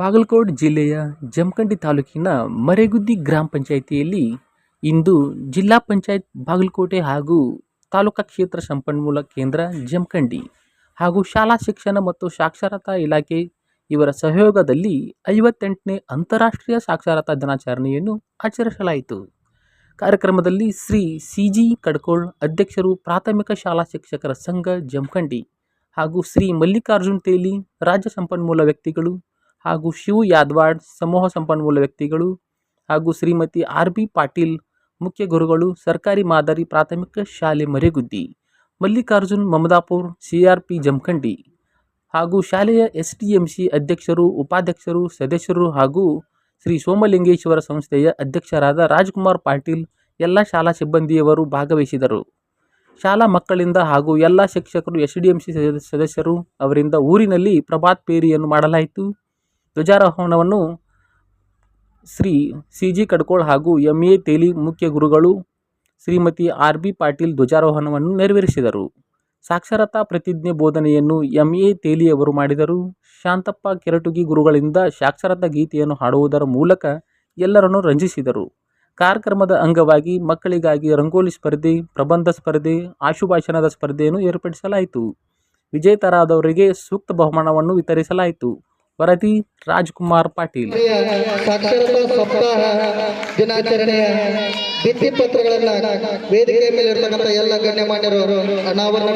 ಬಾಗಲಕೋಟ್ ಜಿಲ್ಲೆಯ ಜಮಖಂಡಿ ತಾಲೂಕಿನ ಮರೆಗುದ್ದಿ ಗ್ರಾಮ ಪಂಚಾಯಿತಿಯಲ್ಲಿ ಇಂದು ಜಿಲ್ಲಾ ಪಂಚಾಯತ್ ಬಾಗಲಕೋಟೆ ಹಾಗೂ ತಾಲೂಕಾ ಕ್ಷೇತ್ರ ಸಂಪನ್ಮೂಲ ಕೇಂದ್ರ ಜಮಖಂಡಿ ಹಾಗೂ ಶಾಲಾ ಶಿಕ್ಷಣ ಮತ್ತು ಸಾಕ್ಷರತಾ ಇಲಾಖೆ ಇವರ ಸಹಯೋಗದಲ್ಲಿ ಐವತ್ತೆಂಟನೇ ಅಂತಾರಾಷ್ಟ್ರೀಯ ಸಾಕ್ಷರತಾ ದಿನಾಚರಣೆಯನ್ನು ಆಚರಿಸಲಾಯಿತು. ಕಾರ್ಯಕ್ರಮದಲ್ಲಿ ಶ್ರೀ ಸಿ ಜಿ ಕಡ್ಕೋಳ್ ಅಧ್ಯಕ್ಷರು ಪ್ರಾಥಮಿಕ ಶಾಲಾ ಶಿಕ್ಷಕರ ಸಂಘ ಜಮಖಂಡಿ ಹಾಗೂ ಶ್ರೀ ಮಲ್ಲಿಕಾರ್ಜುನ್ ತೇಲಿ ರಾಜ್ಯ ಸಂಪನ್ಮೂಲ ವ್ಯಕ್ತಿಗಳು ಹಾಗೂ ಶಿವ್ ಯಾದ್ವಾಡ್ ಸಮೂಹ ಸಂಪನ್ಮೂಲ ವ್ಯಕ್ತಿಗಳು ಹಾಗೂ ಶ್ರೀಮತಿ ಆರ್ ಬಿ ಪಾಟೀಲ್ ಮುಖ್ಯ ಗುರುಗಳು ಸರ್ಕಾರಿ ಮಾದರಿ ಪ್ರಾಥಮಿಕ ಶಾಲೆ Mareguddi, Mallikarjun Mamadapur C R P Jamakhandi. ಹಾಗೂ ಶಾಲೆಯ ಎಸ್ ಟಿ ಎಂ ಸಿ ಅಧ್ಯಕ್ಷರು, ಉಪಾಧ್ಯಕ್ಷರು, ಸದಸ್ಯರು ಹಾಗೂ ಶ್ರೀ ಸೋಮಲಿಂಗೇಶ್ವರ ಸಂಸ್ಥೆಯ ಅಧ್ಯಕ್ಷರಾದ ರಾಜ್ಕುಮಾರ್ ಪಾಟೀಲ್ ಎಲ್ಲ ಶಾಲಾ ಸಿಬ್ಬಂದಿಯವರು ಭಾಗವಹಿಸಿದರು. ಶಾಲಾ ಮಕ್ಕಳಿಂದ ಹಾಗೂ ಎಲ್ಲ ಶಿಕ್ಷಕರು ಎಸ್ ಡಿ ಎಂ ಸಿ ಸದಸ್ಯರು ಅವರಿಂದ ಊರಿನಲ್ಲಿ ಪ್ರಭಾತ್ ಪೇರಿಯನ್ನು ಮಾಡಲಾಯಿತು. ಧ್ವಜಾರೋಹಣವನ್ನು ಶ್ರೀ ಸಿ ಜಿ ಕಡ್ಕೋಳ್ ಹಾಗೂ ಎಂ ಎ ತೇಲಿ ಮುಖ್ಯ ಗುರುಗಳು ಶ್ರೀಮತಿ ಆರ್ ಬಿ ಪಾಟೀಲ್ ಧ್ವಜಾರೋಹಣವನ್ನು ನೆರವೇರಿಸಿದರು. ಸಾಕ್ಷರತಾ ಪ್ರತಿಜ್ಞೆ ಬೋಧನೆಯನ್ನು ಎಂ ಎ ತೇಲಿಯವರು ಮಾಡಿದರು. ಶಾಂತಪ್ಪ ಕೆರಟುಗಿ ಗುರುಗಳಿಂದ ಸಾಕ್ಷರತಾ ಗೀತೆಯನ್ನು ಹಾಡುವುದರ ಮೂಲಕ ಎಲ್ಲರನ್ನು ರಂಜಿಸಿದರು. ಕಾರ್ಯಕ್ರಮದ ಅಂಗವಾಗಿ ಮಕ್ಕಳಿಗಾಗಿ ರಂಗೋಲಿ ಸ್ಪರ್ಧೆ, ಪ್ರಬಂಧ ಸ್ಪರ್ಧೆ, ಆಶುಭಾಷಣದ ಸ್ಪರ್ಧೆಯನ್ನು ಏರ್ಪಡಿಸಲಾಯಿತು. ವಿಜೇತರಾದವರಿಗೆ ಸೂಕ್ತ ಬಹುಮಾನವನ್ನು ವಿತರಿಸಲಾಯಿತು. ವರದಿ ರಾಜ್ಕುಮಾರ್ ಪಾಟೀಲ್. ಭಿತ್ತಿ ಪತ್ರಗಳನ್ನ ವೇದಿಕೆ ಮೇಲೆ ಇರ್ತಕ್ಕಂಥ ಎಲ್ಲ ಗಣ್ಯಮಾನ್ಯರು ಅನಾವರಣ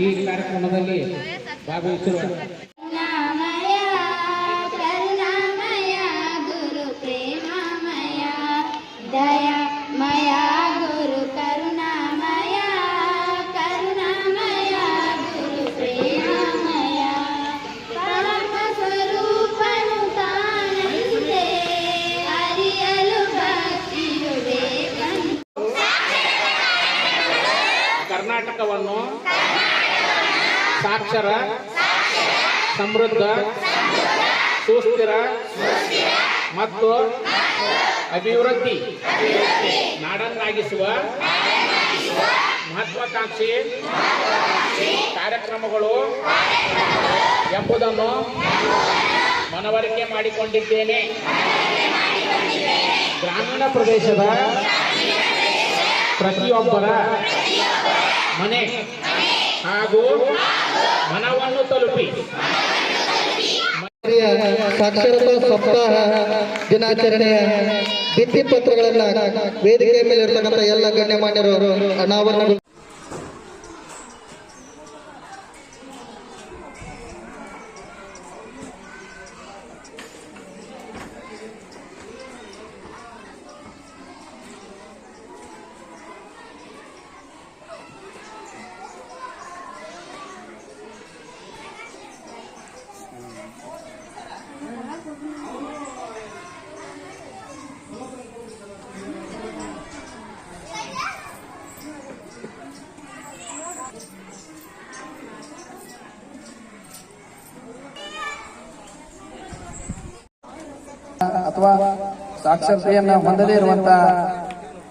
ಈ ಕಾರ್ಯಕ್ರಮದಲ್ಲಿ ಭಾಗವಹಿಸಿರುವ ಕರುಣಾಮಯ ಕರುಣಾಮಯ ಗುರು ಪ್ರೇಮಮಯ ದಯಾಮಯ ಗುರು ಕರುಣಾಮಯ ಕರುಣಾಮಯ ಗುರು ಪ್ರೇಮಮಯ. ಪರಮ ಸ್ವರೂಪನು ತಾನಂತೆ ಅರಿಯಲು ಭಕ್ತಿಯು ಬೇಕಂತೆ. ಕರ್ನಾಟಕವನ್ನು ಸಾಕ್ಷರ, ಸಮೃದ್ಧ, ಸುಸ್ಥಿರ, ಮತ್ತು ಅಭಿವೃದ್ಧಿ. ನಾಡನ್ನಾಗಿಸುವ ಮಹತ್ವಾಕಾಂಕ್ಷಿ ಕಾರ್ಯಕ್ರಮಗಳು ಎಂಬುದನ್ನು ಮನವರಿಕೆ ಮಾಡಿಕೊಂಡಿದ್ದೇನೆ. ಗ್ರಾಮೀಣ ಪ್ರದೇಶದ ಪ್ರತಿಯೊಬ್ಬರ ಮನೆ ಹಾಗೂ ಮನವನ್ನು ತಲುಪಿ. ಸಾಕ್ಷರತಾ ಸಪ್ತಾಹ ದಿನಾಚರಣೆಯ ಭಿತ್ತಿ ಪತ್ರಗಳನ್ನ ವೇದಿಕೆ ಮೇಲೆ ಇರ್ತಕ್ಕಂಥ ಎಲ್ಲ ಗಣ್ಯಮಾನ್ಯರು ಅನಾವರಣ ಅಥವಾ ಸಾಕ್ಷರತೆಯನ್ನ ಹೊಂದದೇ ಇರುವಂತ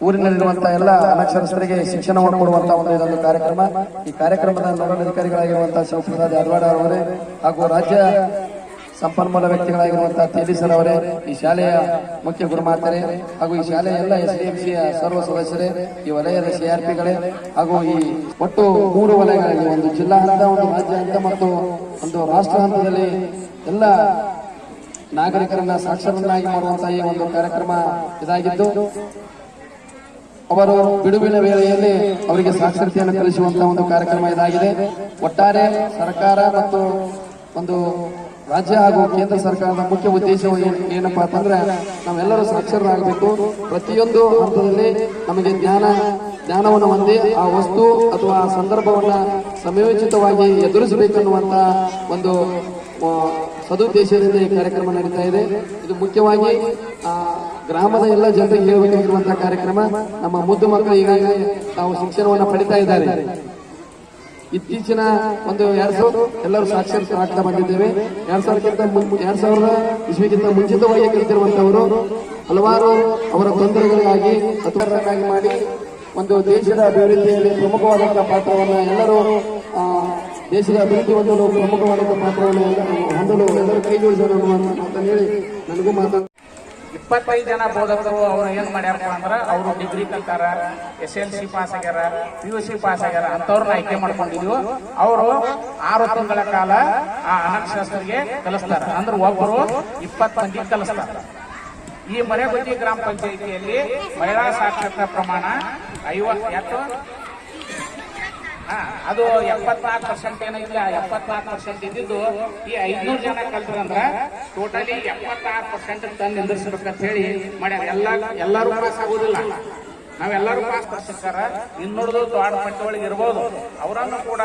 ಊರಿನಲ್ಲಿರುವಂತ ಎಲ್ಲ ಅನಕ್ಷರಸ್ಥರಿಗೆ ಶಿಕ್ಷಣವನ್ನು ಕೊಡುವಂತ ಒಂದು ಇದೊಂದು ಕಾರ್ಯಕ್ರಮ. ಈ ಕಾರ್ಯಕ್ರಮದ ನೋಡಲ್ ಅಧಿಕಾರಿಗಳಾಗಿರುವಂತಹ ಶಿವಪ್ರಸಾದ್ ಯಾದವಾಡ ಅವರೇ ಹಾಗೂ ರಾಜ್ಯ ಸಂಪನ್ಮೂಲ ವ್ಯಕ್ತಿಗಳಾಗಿರುವಂತಹ ತೇಜಸ್ ಅವರೇ, ಈ ಶಾಲೆಯ ಮುಖ್ಯ ಗುರುಮಾತರೆ ಹಾಗೂ ಈ ಶಾಲೆಯ ಎಲ್ಲ ಎಸ್ ಡಿ ಸಿಯ ಸರ್ವ ಸದಸ್ಯರೇ, ಈ ವಲಯದ ಸಿಆರ್ಪಿಗಳೇ ಹಾಗೂ ಈ ಒಟ್ಟು ಮೂರು ವಲಯಗಳಲ್ಲಿ ಒಂದು ಜಿಲ್ಲಾ ಹಂತ, ಒಂದು ರಾಜ್ಯ ಹಂತ ಮತ್ತು ಒಂದು ರಾಷ್ಟ್ರ ಹಂತದಲ್ಲಿ ಎಲ್ಲ ನಾಗರಿಕರನ್ನ ಸಾಕ್ಷರನ್ನಾಗಿ ಮಾಡುವಂತಹ ಈ ಒಂದು ಕಾರ್ಯಕ್ರಮ ಇದಾಗಿದ್ದು, ಅವರು ಬಿಡುವಿನ ವೇಳೆಯಲ್ಲಿ ಅವರಿಗೆ ಸಾಕ್ಷರತೆಯನ್ನು ಕಲಿಸುವಂತಹ ಒಂದು ಕಾರ್ಯಕ್ರಮ ಇದಾಗಿದೆ ಒಟ್ಟಾರೆ ಸರ್ಕಾರ ಮತ್ತು ಒಂದು ರಾಜ್ಯ ಹಾಗೂ ಕೇಂದ್ರ ಸರ್ಕಾರದ ಮುಖ್ಯ ಉದ್ದೇಶ ಏನು? ಏನಪ್ಪಾ ಅಂತಂದ್ರೆ ನಾವೆಲ್ಲರೂ ಸಾಕ್ಷರರಾಗಬೇಕು ಪ್ರತಿಯೊಂದು ಹಂತದಲ್ಲಿ ನಮಗೆ ಜ್ಞಾನ, ಜ್ಞಾನವನ್ನು ಹೊಂದಿ ಆ ವಸ್ತು ಅಥವಾ ಸಂದರ್ಭವನ್ನ ಸಮಯೋಚಿತವಾಗಿ ಎದುರಿಸಬೇಕನ್ನುವಂತ ಒಂದು ಸದುದ್ದೇಶದಿಂದ ಈ ಕಾರ್ಯಕ್ರಮ ನಡೀತಾ ಇದೆ. ಇದು ಮುಖ್ಯವಾಗಿ ಗ್ರಾಮದ ಎಲ್ಲ ಜನರಿಗೆ ಹೇಳಬೇಕಾಗಿರುವಂತಹ ಕಾರ್ಯಕ್ರಮ. ನಮ್ಮ ಮುದ್ದು ಮಕ್ಕಳು ಈಗಾಗಲೇ ತಾವು ಶಿಕ್ಷಣವನ್ನು ಪಡಿತಾ ಇದ್ದಾರೆ. ಇತ್ತೀಚಿನ ಒಂದು ಎರಡ್ ಸಾವಿರ ಎಲ್ಲರೂ ಸಾಕ್ಷರತೆ ಆಗ್ತಾ ಬಂದಿದ್ದೇವೆ. ಎರಡ್ ಸಾವಿರಕ್ಕಿಂತ ಎರಡ್ ಸಾವಿರದ ಇಸ್ವಿಗಿಂತ ಮುಂಚಿತವಾಗಿ ಕಲಿತಿರುವಂತವರು ಹಲವಾರು ಅವರ ತೊಂದರೆಗಳಿಗಾಗಿ ಮಾಡಿ ಒಂದು ದೇಶದ ಅಭಿವೃದ್ಧಿಯಲ್ಲಿ ಪ್ರಮುಖವಾದಂತಹ ಪಾತ್ರವನ್ನು ಎಲ್ಲರೂ ದೇಶದ ಅಭಿವೃದ್ಧಿ ಹೊಂದಲು ಪ್ರಮುಖವಾದ ಪಾತ್ರವನ್ನು ಹೊಂದಲು ಎಲ್ಲರೂ ಕೈ ಜೋಡಿಸೋಣ ಮಾತನ್ನು ಹೇಳಿ ನನಗೂ ಮಾತಾಡ ಇಪ್ಪತ್ತೈದು ಜನ ಬೋಧಕರು ಅವ್ರು ಏನು ಮಾಡ್ಯಾರಪ್ಪ ಅಂದ್ರೆ ಅವರು ಡಿಗ್ರಿ ಕಲ್ತಾರ ಎಸ್ ಎಲ್ ಸಿ ಪಾಸ್ ಆಗ್ಯಾರ ಪಿ ಯು ಸಿ ಪಾಸ್ ಆಗ್ಯಾರ ಅಂತವ್ರನ್ನ ಆಯ್ಕೆ ಮಾಡ್ಕೊಂಡಿದ್ವು. ಅವರು ಆರು ತಿಂಗಳ ಕಾಲ ಆ ಅನಕ್ಷರಸ್ಥರಿಗೆ ಕಲಿಸ್ತಾರ. ಅಂದ್ರೆ ಒಬ್ಬರು ಇಪ್ಪತ್ತು ಮಂದಿ ಕಲಿಸ್ತಾರ. ಈ ಮನೆಗುದ್ದಿ ಗ್ರಾಮ ಪಂಚಾಯಿತಿಯಲ್ಲಿ ಮಹಿಳಾ ಸಾಕ್ಷರತಾ ಪ್ರಮಾಣ ಐವತ್ತು ಅದು ಎಪ್ಪತ್ನಾಲ್ಕು ಪರ್ಸೆಂಟ್ ಏನಿಲ್ಲ ಎಪ್ಪತ್ನಾಲ್ಕು ಪರ್ಸೆಂಟ್ ಇದ್ದಿದ್ದು ಈ ಐದ್ನೂರು ಜನ ಕಲ್ತ್ರಂದ್ರ ಟೋಟಲಿ ಎಪ್ಪತ್ತಾರು ಪರ್ಸೆಂಟ್ ತಂದು ನಿಂದಿರ್ಸ್ಬೇಕಂತ ಹೇಳಿ ಮಾಡ್ಯಾರ. ಎಲ್ಲ ಎಲ್ಲರೂ ಪಾಸ್ ಆಗುದಿಲ್ಲ. ನಾವೆಲ್ಲರೂ ಪಾಸ್ ಇನ್ನು ಇನ್ನುಳಿದು ದೊಡ್ಡ ಪಟ್ಟಿ ಒಳಗೆ ಇರ್ಬೋದು. ಅವರನ್ನು ಕೂಡ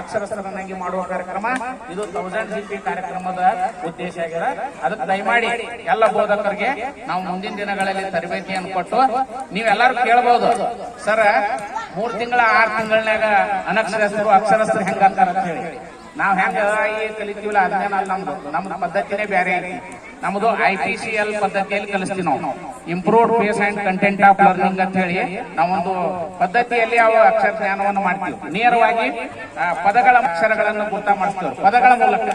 ಅಕ್ಷರಸ್ಥರನ್ನಾಗಿ ಮಾಡುವ ಕಾರ್ಯಕ್ರಮ. ಇದು ತೌಸಂಡ್ ಜಿ ಕಾರ್ಯಕ್ರಮದ ಉದ್ದೇಶ ಆಗಿದೆ. ಅದಕ್ಕೆ ದಯಮಾಡಿ ಎಲ್ಲ ಬೋಧಕರಿಗೆ ನಾವು ಮುಂದಿನ ದಿನಗಳಲ್ಲಿ ತರಬೇತಿಯನ್ನು ಕೊಟ್ಟು ನೀವೆಲ್ಲರೂ ಕೇಳಬಹುದು ಸರ್, ಮೂರ್ ತಿಂಗಳ, ಆರು ತಿಂಗಳನ್ಯಾಗ ಅನಕ್ಷರಸ್ಥರು, ಅಕ್ಷರಸ್ಥರು ಹೆಂಗ ಅಂತಾರ ಅಂತ ಹೇಳಿ. ನಾವ್ ಹೆಂಗ ಕಲಿತೀವಲ್ಲ ನಾವು ನಮ್ದು. ನಮ್ದು ಪದ್ಧತಿನೇ ಬೇರೆ ಐತಿ. ನಮ್ದು ಐ ಪಿ ಸಿ ಎಲ್ ಪದ್ಧತಿಯಲ್ಲಿ ಕಲಿಸ್ತೀವಿ ನಾವು. Improved base and content of learning ಅಂತ ಹೇಳಿ ನಾವೊಂದು ಪದ್ಧತಿಯಲ್ಲಿ ಅವು ಅಕ್ಷರ ಜ್ಞಾನವನ್ನು ಮಾಡ್ತೀವಿ. ನೇರವಾಗಿ ಪದಗಳ ಅಕ್ಷರಗಳನ್ನು ಗುರ್ತ ಮಾಡಿಸ್ತೀವಿ. ಪದಗಳ ಮೂಲಕ.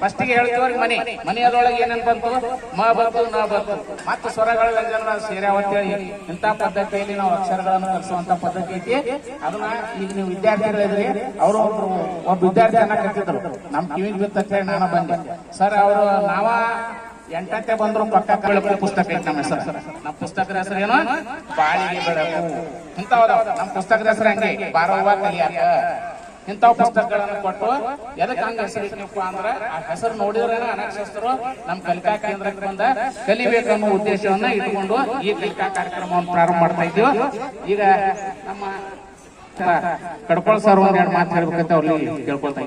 ಫಸ್ಟಿಗೆ ಹೇಳ್ತೀವ್ರಿ ಮನೆ. ಮನೆಯದೊಳಗೆ ಏನೇನ್ ಬಂತು ಮಾ ಬಂತು ನಾ ಬಂತು ಮತ್ತು ಸ್ವರಗಳ ವ್ಯಂಜನ ಸೇರ್ಯಾವ ಅಂತೇಳಿ ಇಂಥ ಪದ್ಧತಿಯಲ್ಲಿ ನಾವು ಅಕ್ಷರಗಳನ್ನು ಕಲಿಸುವಂತ ಪದ್ಧತಿ ಐತಿ. ಅದನ್ನ ಈಗ ನೀವು ವಿದ್ಯಾರ್ಥಿಗಳಿದ್ರಿ ಅವರು ಒಬ್ಬ ವಿದ್ಯಾರ್ಥಿ ಅನ್ನಕತ್ತಿದ್ರು ನಮ್ ಕಿವಿಗೆ ಬಿತ್ತ ಬಂದೆ. ಸರ್, ಅವರು ನಾವ ಎಂಟತ್ತೆ ಬಂದ್ರು ಪಕ್ಕ ಬೆಳಕು ಪುಸ್ತಕ ಐತಿ ನಮ್ಮ ಹೆಸರು. ನಮ್ಮ ಪುಸ್ತಕದ ಹೆಸರು ಏನು? ಬಾಳಿಗೆ ಬೆಳಕು. ಇಂಥವ್ರು ನಮ್ಮ ಪುಸ್ತಕದ ಹೆಸರು ಹಂಗೆ. ಬಾರವ್ವ ಕಲಿಯಾಕ. ಇಂಥವ್ ಪುಸ್ತಕಗಳನ್ನು ಕೊಟ್ಟು ಎದಕ್ಕೆ ಹಂಗ ಹೆಸರಿಟ್ಟನಪ್ಪ ಅಂದ್ರೆ ಆ ಹೆಸರು ನೋಡಿದ್ರೆ ಅನಕ್ಷಸ್ಥರು ನಮ್ಮ ಕಲಿಕಾ ಕೇಂದ್ರಕ್ಕೆ ಬಂದ ಕಲಿಬೇಕು ಅನ್ನೋ ಉದ್ದೇಶವನ್ನ ಇಟ್ಕೊಂಡು ಈ ಕಲಿಕಾ ಕಾರ್ಯಕ್ರಮವನ್ನು ಪ್ರಾರಂಭ ಮಾಡ್ತಾ ಇದ್ದೀವಿ. ಈಗ ನಮ್ಮ ಕಡ್ಕೊಳ್ ಸರ್ ಒಂದೆರಡು ಮಾತು ಹೇಳ್ಬೇಕಂತ ಅವ್ರಲ್ಲಿ ಕೇಳ್ಕೊಳ್ತಾ